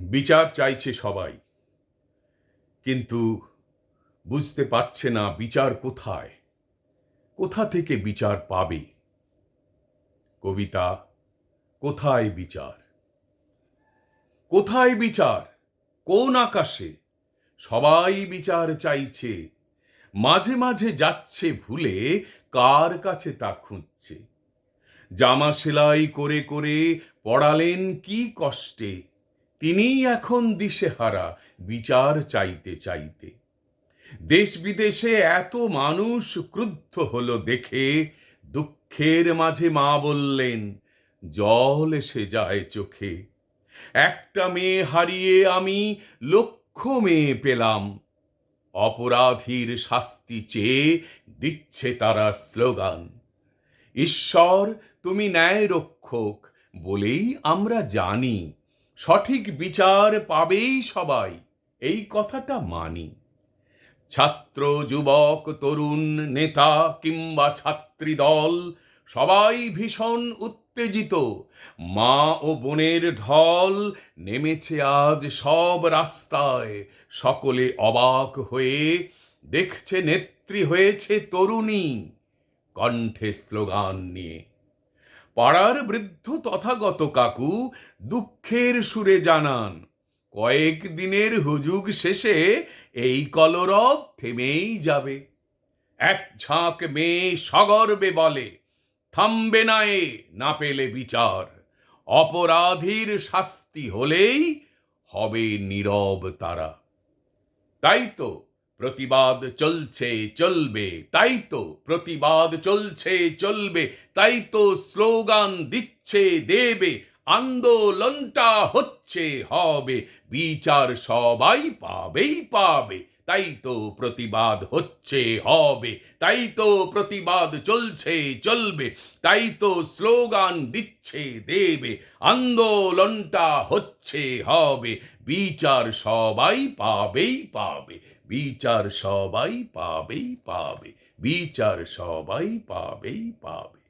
বিচার চাইছে সবাই। কিন্তু বুঝতে পারছে না বিচার কোথায়। কোথা থেকে বিচার পাবে? কবিতা, কোথায় বিচার? কোথায় বিচার? কোন আকাশে? সবাই বিচার চাইছে। মাঝে মাঝে যাচ্ছে ভুলে কার কাছে তা খুঁজছে? জামা সেলাই করে করে পড়ালেন কি কষ্টে? তিনিই এখন দিশেহারা, বিচার চাইতে চাইতে। দেশ বিদেশে এত মানুষ ক্রুদ্ধ হলো দেখে, দুঃখের মাঝে মা বললেন, জল এসে যায় চোখে। একটা মেয়ে হারিয়ে আমি লক্ষ মেয়ে পেলাম। অপরাধীর শাস্তি চেয়ে দিচ্ছে তারা স্লোগান। ঈশ্বর, তুমি ন্যায় রক্ষক বলেই আমরা জানি সঠিক বিচার পাবেই সবাই। এই কথাটা মানি। ছাত্র, যুবক, তরুণ, নেতা কিংবা ছাত্রী দল সবাই ভীষণ উত্তেজিত। মা ও বোনের ঢল নেমেছে আজ সব রাস্তায়। সকলে অবাক হয়ে দেখছে নেত্রী হয়েছে তরুণী। কণ্ঠে স্লোগান নিয়ে। পাড়ার বৃদ্ধ তথাগত কাকু দুঃখের সুরে জানান, কয়েক দিনের হুজুগ শেষে এই কলরব থেমেই যাবে। এক ঝাঁক মেয়ে সগর্বে বলে, থামবে না এ না পেলে বিচার। অপরাধীর শাস্তি হলেই হবে নীরব তারা। তাই তো প্রতিবাদ চলছে, চলবে। তাই তো প্রতিবাদ চলছে, চলবে। তাই তো স্লোগান দিচ্ছে, দেবে। আন্দোলনটা হচ্ছে, হবে। বিচার সবাই পাবেই পাবে। তাই তো প্রতিবাদ হচ্ছে, হবে। তাই তো প্রতিবাদ চলছে, চলবে। তাই তো স্লোগান দিচ্ছে, দেবে। আন্দোলনটা হচ্ছে, হবে। বিচার সবাই পাবেই পাবে। বিচার সবাই পাবেই পাবে। বিচার সবাই পাবেই পাবে।